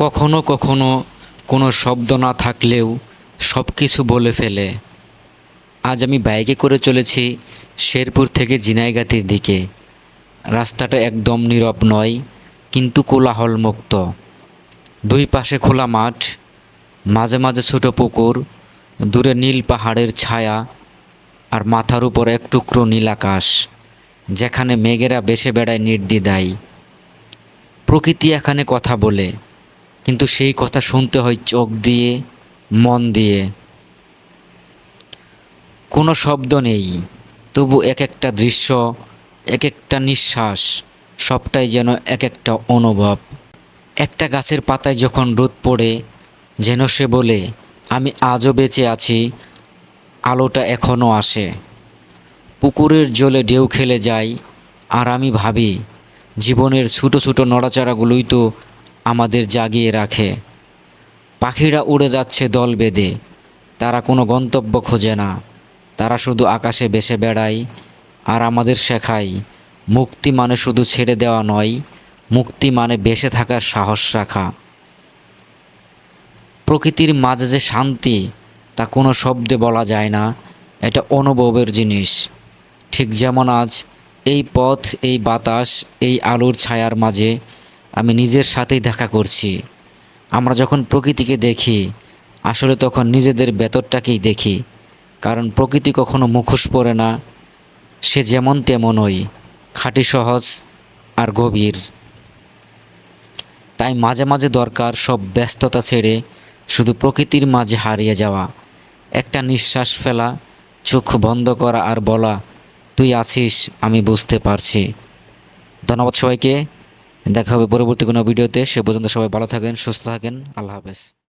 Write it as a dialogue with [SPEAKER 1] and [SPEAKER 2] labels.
[SPEAKER 1] কখনো কখনো কোনো শব্দ না থাকলেও সব কিছু বলে ফেলে। আজ আমি বাইকে করে চলেছি শেরপুর থেকে জিনাইগাতির দিকে। রাস্তাটা একদম নীরব নয়, কিন্তু কোলাহলমুক্ত। দুই পাশে খোলা মাঠ, মাঝে মাঝে ছোটো পুকুর, দূরে নীল পাহাড়ের ছায়া, আর মাথার উপর এক টুকরো নীল আকাশ, যেখানে মেঘেরা বেসে বেড়ায় নির্দ্বিধায়। প্রকৃতি এখানে কথা বলে। কিন্তু সেই কথা শুনতে হয় চোখ দিয়ে, মন দিয়ে। কোনো শব্দ নেই, তবু এক একটা দৃশ্য, এক একটা নিঃশ্বাস, সবটাই যেন এক একটা অনুভব। একটা গাছের পাতায় যখন রোদ পড়ে, যেন সে বলে, আমি আজও বেঁচে আছি, আলোটা এখনও আসে। পুকুরের জলে ঢেউ খেলে যায় আর আমি ভাবি, জীবনের ছোটো ছোটো নড়াচড়াগুলোই তো আমাদের জাগিয়ে রাখে। পাখিরা উড়ে যাচ্ছে দল বেঁধে। তারা কোনো গন্তব্য খোঁজে না। তারা শুধু আকাশে বেসে বেড়ায় আর আমাদের শেখায়। মুক্তি মানে শুধু ছেড়ে দেওয়া নয়, মুক্তি মানে বেঁচে থাকার সাহস রাখা। প্রকৃতির মাঝে যে শান্তি, তা কোনো শব্দে বলা যায় না। এটা অনুভবের জিনিস। ঠিক যেমন আজ এই পথ, এই বাতাস, এই আলোর ছায়ার মাঝে আমি নিজের সাথেই দেখা করছি। আমরা যখন প্রকৃতিকে দেখি, আসলে তখন নিজেদের ভেতরটাকেই দেখি। কারণ প্রকৃতি কখনো মুখোশ পড়ে না, সে যেমন তেমনই খাঁটি, সহজ আর গভীর। তাই মাঝে মাঝে দরকার সব ব্যস্ততা ছেড়ে শুধু প্রকৃতির মাঝে হারিয়ে যাওয়া। একটা নিঃশ্বাস ফেলা, চোখ বন্ধ করা আর বলা, তুই আছিস, আমি বুঝতে পারছি। ধন্যবাদ সবাইকে। দেখা হবে পরবর্তী কোনো ভিডিওতে। সে পর্যন্ত সবাই ভালো থাকেন সুস্থ থাকেন। আল্লাহ হাফেজ।